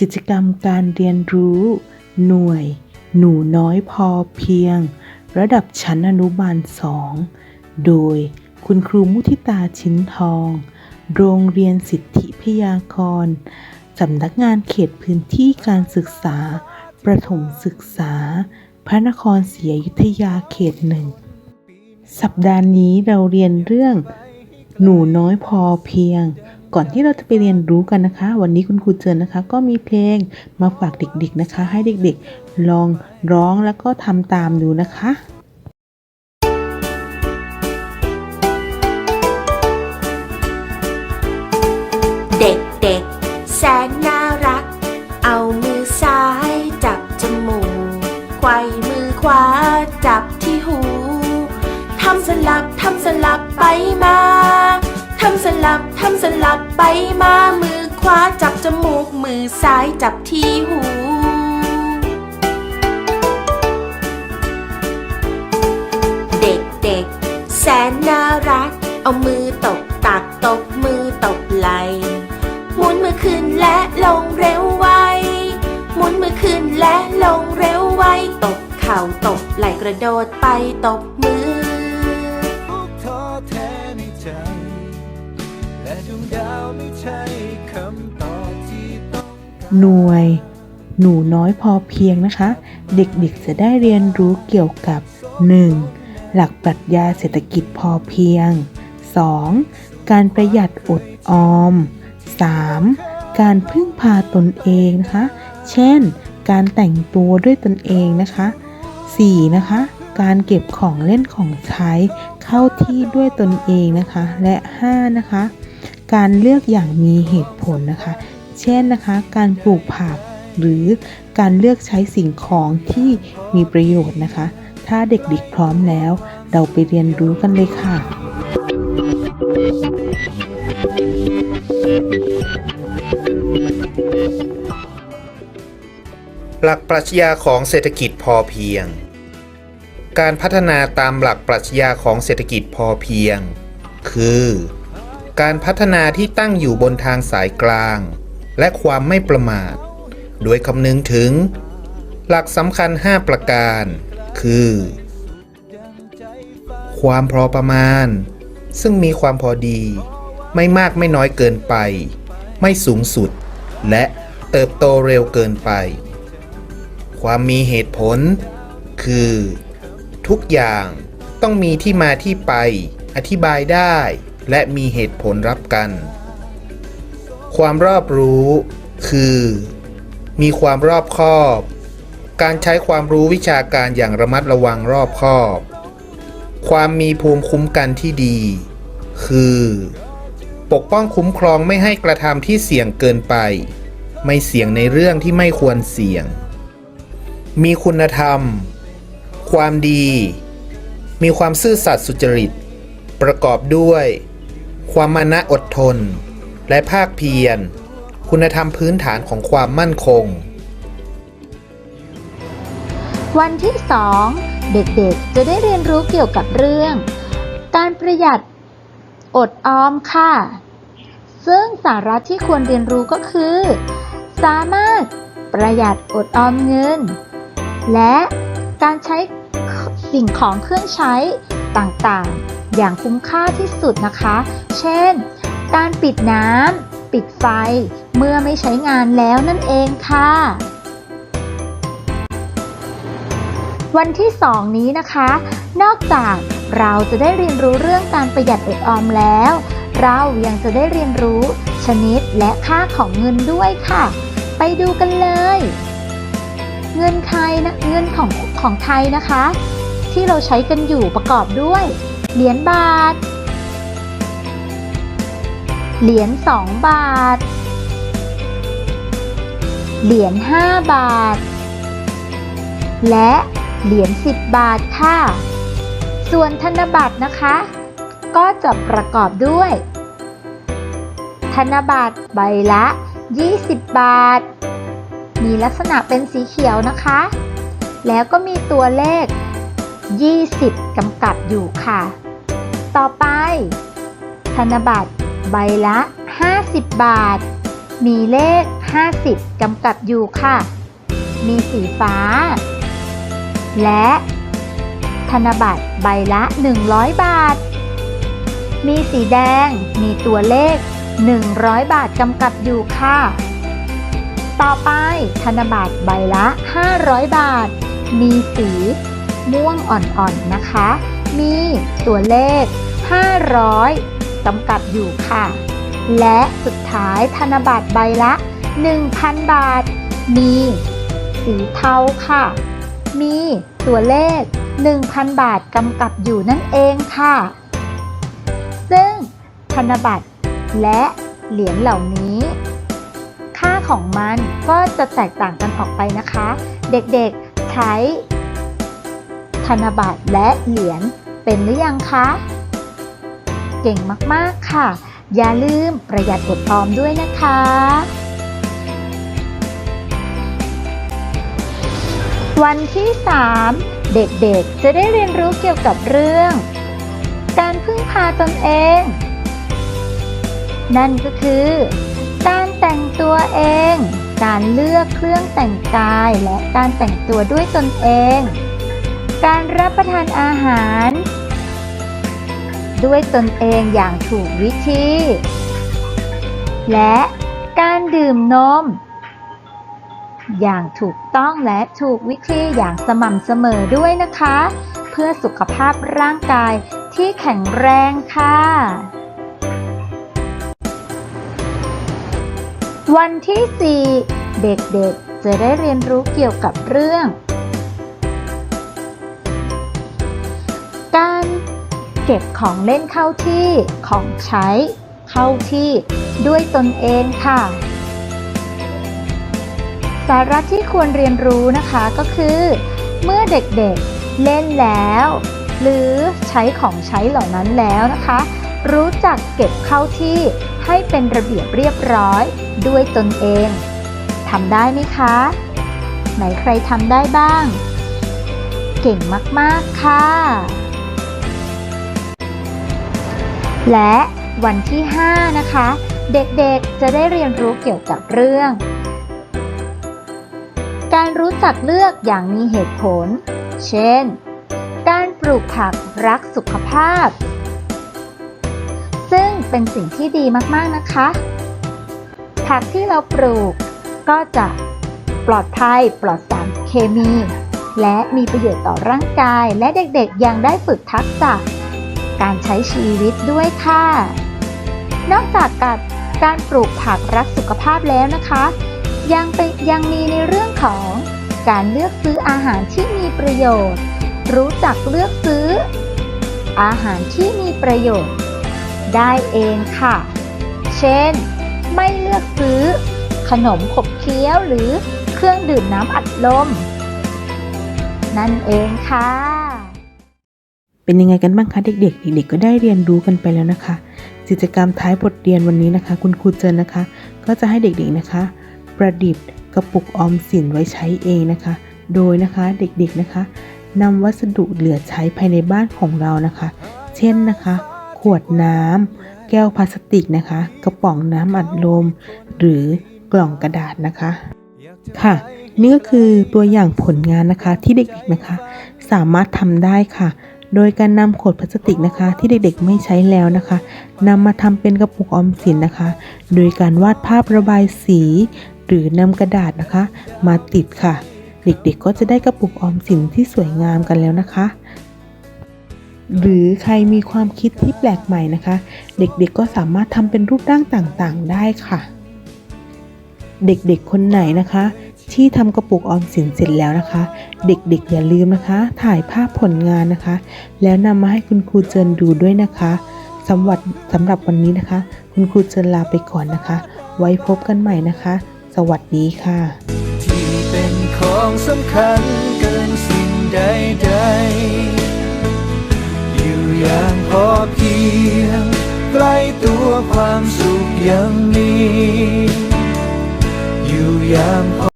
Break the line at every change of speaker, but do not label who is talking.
กิจกรรมการเรียนรู้ หน่วย หนูน้อยพอเพียง ระดับชั้นอนุบาลสองโดยคุณครูมุทิตาชิ้นทอง โรงเรียนสิทธิพยากรสำนักงานเขตพื้นที่การศึกษา ประถมศึกษา พระนครศรีอยุธยาเขตหนึ่ง สัปดาห์นี้เราเรียนเรื่อง หนูน้อยพอเพียง ก่อนที่เราจะไปเรียนรู้กันนะคะ วันนี้คุณครูเจิญนะคะ ก็มีเพลงมาฝากเด็กๆนะคะ ให้เด็กๆ ลองร้องแล้วก็ทำตามดูนะคะ
ทำสลับ ทำสลับไปมามือขวาจับจมูก มือซ้ายจับที่หูเด็กๆ แสนน่ารัก เอามือตบตักตบมือตบไหลหมุนมือขึ้นและลงเร็วไวหมุนมือขึ้นและลงเร็วไวตบเข่าตบไหลกระโดดไปตบ
หน่วย หนูน้อยพอเพียงนะคะ เด็กๆจะได้เรียนรู้เกี่ยวกับ 1. หลักปรัชญาเศรษฐกิจพอเพียง 2. การประหยัดอดออม 3. การพึ่งพาตนเองนะคะ เช่น การแต่งตัวด้วยตนเองนะคะ 4. นะคะ การเก็บของเล่นของใช้เข้าที่ด้วยตนเองนะคะ และ 5. นะคะ การเลือกอย่างมีเหตุผลนะคะ เช่นนะคะ การปลูกผักหรือการเลือกใช้สิ่งของที่มีประโยชน์นะคะ ถ้าเด็กๆพร้อมแล้ว เราไปเรียนรู้กันเลยค่ะ
หลักปรัชญาของเศรษฐกิจพอเพียง การพัฒนาตามหลักปรัชญาของเศรษฐกิจพอเพียง คือ การพัฒนาที่ตั้งอยู่บนทางสายกลาง และความไม่ประมาท โดยคำนึงถึง หลักสำคัญ 5 ประการ คือ ความพอประมาณ ซึ่งมีความพอดี ไม่มากไม่น้อยเกินไป ไม่สูงสุด และเติบโตเร็วเกินไป ความมีเหตุผล คือ ทุกอย่างต้องมีที่มาที่ไป อธิบายได้ และมีเหตุผลรับกัน ความรอบรู้ คือ มีความรอบคอบ การใช้ความรู้วิชาการอย่างระมัดระวังรอบคอบ ความมีภูมิคุ้มกันที่ดี คือ ปกป้องคุ้มครองไม่ให้กระทำที่เสี่ยงเกินไป ไม่เสี่ยงในเรื่องที่ไม่ควรเสี่ยง มีคุณธรรม ความดี มีความซื่อสัตย์สุจริต ประกอบด้วย ความมานะอดทน และภาคเพียร คุณธรรมพื้นฐานของความมั่นคง
วันที่ 2 เด็กๆ จะได้เรียนรู้เกี่ยวกับเรื่อง การประหยัดอดออมค่ะ ซึ่งสาระที่ควรเรียนรู้ก็คือ สามารถประหยัดอดออมเงิน และการใช้สิ่งของเครื่องใช้ต่างๆ อย่างคุ้มค่าที่สุดนะคะ เช่น การปิดน้ำ ปิดไฟ เมื่อไม่ใช้งานแล้วนั่นเองค่ะ วันที่ 2 นี้นะคะ นอกจากเราจะได้เรียนรู้เรื่องการประหยัดอดออมแล้ว เรายังจะได้เรียนรู้ชนิดและค่าของเงินด้วยค่ะ ไปดูกันเลย เงินไทยนะเงินของของไทยนะคะ ที่เราใช้กันอยู่ประกอบด้วย เหรียญบาท เหรียญ2บาท เหรียญ5บาท และเหรียญ10 บาทค่ะ ส่วนธนบัตรนะคะ ก็จะประกอบด้วย ธนบัตรใบละ 20 บาท มีลักษณะเป็นสีเขียวนะคะ แล้วก็มีตัวเลข 20 กำกับอยู่ค่ะ ต่อไป ธนบัตร ใบละ 50 บาท มีเลข 50 กำกับอยู่ค่ะ มีสีฟ้า และธนบัตรใบละ 100 บาท มีสีแดง มีตัวเลข 100 บาทกำกับอยู่ค่ะ ต่อไปธนบัตรใบละ 500 บาท มีสีม่วงอ่อนๆนะคะ มีตัวเลข 500 กำกับอยู่ค่ะ และสุดท้ายธนบัตรใบละ 1,000 บาท มี สีเทาค่ะ มีตัวเลข 1,000 บาทกำกับอยู่นั่นเองค่ะ ซึ่งธนบัตรและเหรียญเหล่านี้ ค่าของมันก็จะแตกต่างกันออกไปนะคะ เด็กๆใช้ธนบัตรและเหรียญเป็นหรือยังคะ เก่งมากๆค่ะ อย่าลืมประหยัดอดออมด้วยนะคะวันที่ 3 เด็กๆ จะได้เรียนรู้เกี่ยวกับเรื่อง การพึ่งพาตนเอง นั่นก็คือ การแต่งตัวเอง การเลือกเครื่องแต่งกายและการแต่งตัวด้วยตนเอง การรับประทานอาหาร ด้วยตนเองอย่างถูกวิธี และการดื่มนม อย่างถูกต้องและถูกวิธีอย่างสม่ำเสมอด้วยนะคะ เพื่อสุขภาพร่างกายที่แข็งแรงค่ะ วันที่ 4 เด็กๆจะได้เรียนรู้เกี่ยวกับเรื่อง เก็บของเล่นเข้าที่ของใช้ เข้าที่ด้วยตนเองค่ะ สาระที่ควรเรียนรู้นะคะก็คือ เมื่อเด็กๆเล่นแล้ว หรือใช้ของใช้เหล่านั้นแล้วนะคะ รู้จักเก็บเข้าที่ให้เป็นระเบียบเรียบร้อยด้วยตนเองทำได้ไหมคะ ไหนใครทำได้บ้าง เก่งมาก ๆ ค่ะ และวันที่ 5 นะคะ เด็กๆจะได้เรียนรู้เกี่ยวกับเรื่อง การรู้จักเลือกอย่างมีเหตุผล เช่น การปลูกผักรักสุขภาพ ซึ่งเป็นสิ่งที่ดีมากๆนะคะ ผักที่เราปลูกก็จะปลอดภัยปลอดสารเคมี และมีประโยชน์ต่อร่างกายและเด็กๆยังได้ฝึกทักษะ การใช้ชีวิตด้วยค่ะ นอกจากการการปลูกผักรักสุขภาพแล้วนะคะ ยังเป็นยังมีในเรื่องของการเลือกซื้ออาหารที่มีประโยชน์ รู้จักเลือกซื้อ อาหารที่มีประโยชน์ ได้เองค่ะ เช่น ไม่เลือกซื้อ ขนมขบเคี้ยวหรือเครื่องดื่มน้ำอัดลม นั่นเองค่ะ
เป็นยังไงกันบ้างคะเด็กๆ เด็กๆ ก็ได้เรียนรู้กันไปแล้วนะคะ กิจกรรมท้ายบทเรียนวันนี้นะคะ คุณครูเจนนะคะ ก็จะให้เด็กๆนะคะ ประดิษฐ์กระปุกออมสินไว้ใช้เองนะคะ โดยนะคะเด็กๆนะคะนำวัสดุเหลือใช้ภายในบ้านของเรานะคะ เช่นนะคะ ขวดน้ำแก้วพลาสติกนะคะ กระป๋องน้ำอัดลม หรือกล่องกระดาษนะคะ ค่ะ นี่ก็คือตัวอย่างผลงานนะคะที่เด็กๆนะคะ สามารถทำได้ค่ะ โดยการนำขวดพลาสติกนะคะ ที่เด็กๆไม่ใช้แล้วนะคะนำมาทำเป็นกระปุกออมสินนะคะ โดยการวาดภาพระบายสี หรือนำกระดาษนะคะ มาติดค่ะ เด็กๆก็จะได้กระปุกออมสินที่สวยงามกันแล้วนะคะ หรือใครมีความคิดที่แปลกใหม่นะคะ เด็กๆก็สามารถทำเป็นรูปร่างต่างๆ ได้ค่ะ เด็กๆคนไหนนะคะ ที่ทำกระปุกออมสินเสร็จแล้วนะคะ เด็กๆอย่าลืมนะคะ ถ่ายภาพผลงานนะคะ แล้วนำมาให้คุณครูเจินดูด้วยนะคะสำหรับสำหรับวันนี้นะคะ คุณครูเจินลาไปก่อนนะคะ ไว้พบกันใหม่นะคะ สวัสดีค่ะ
ที่เป็นของสำคัญเกินสิ่งใดๆอยู่อย่างพอเพียงใกล้ตัวความสุขยังมีอยู่อย่างพอ